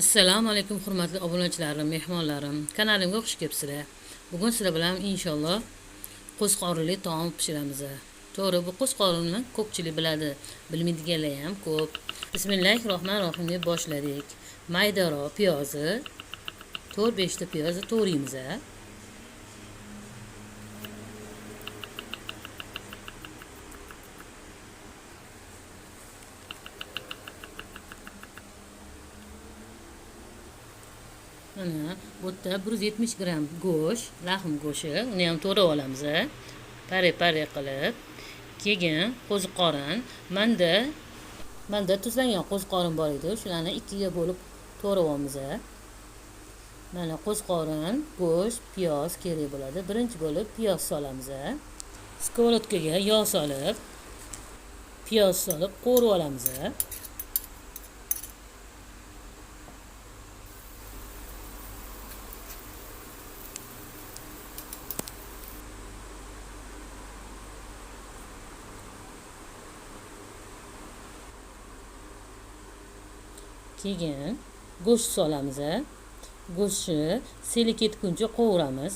assalomu alaykum hurmatli obunachilarim mehmonlarim. Kanalimga xush kelibsizlar. Bugun sizlar bilan inshaalloh qo'ziqorinli taom pishiramiz. To'g'ri bu qo'ziqorinni ko'pchilik biladi bilmaydiganlar ham ko'p. Bismillahi rohmanir rohim deb boshladik. Maydaroq piyozni to'rt beshta piyozni to'raymiz mana bu yerda bir yuz yetmish gramm go'sht lahm go'shti uni ham to'rab olamiz pare pare qilib keyin qo'ziqorin. Manda manda tuzlangan qo'ziqorin bor edi shularni ikkiga bo'lib to'g'rab olamiz mana qo'ziqorin go'sht piyoz kerak bo'ladi. Birinchi bo'lib piyoz solamiz skоворodkaga yog' solib piyoz solib qovurib olamiz keyin go'sht solamiz. Go'shtni seli ketguncha qovuramiz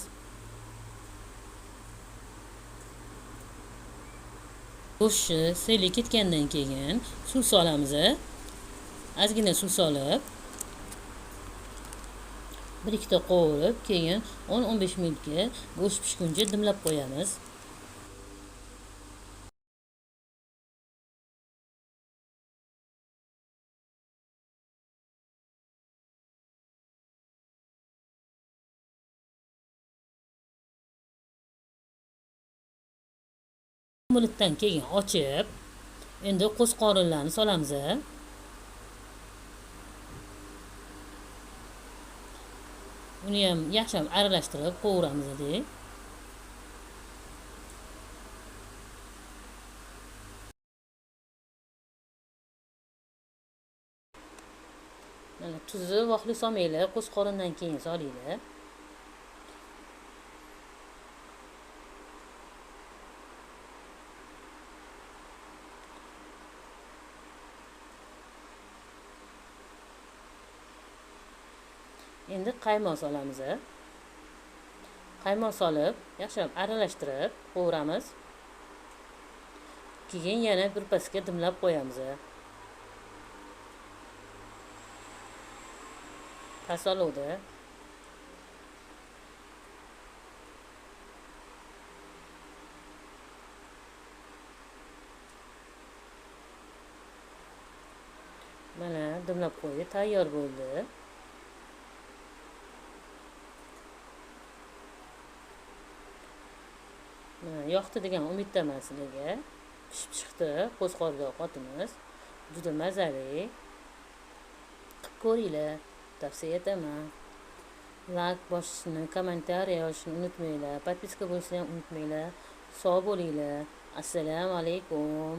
go'shtni seli ketgandan keyin suv solamiz. Ozgina suv solib bir ikkita qovurib keyin o'n o'n besh minutga go'sht pishguncha dimlab qo'yamiz minutdan keyin ochib endi qo'ziqorinlarni solamiz uni ham yaxshilab aralashtirib qovuramiz dek mana tuzni vohli solmanglar qo'ziqorindan keyin solinglar endi qaymoq solamiz qaymoq solib yaxshilab aralashtirib qovuramiz. Keyin yana birpasga dimlab qo'yamiz past olovda mana dimlab qo'ydi tayyor bo'ldi yoqdi degan umiddaman sizlarga pishib chiqdi qo'ziqorin ovqatimiz juda mazali. Qilib ko'ringlar tavsiya etaman. Layk bosishni kommentariy yozishni unutmanglar подписка bo'lishni ham unutmanglar. Sog' bo'linglar. Assalomu alaykum.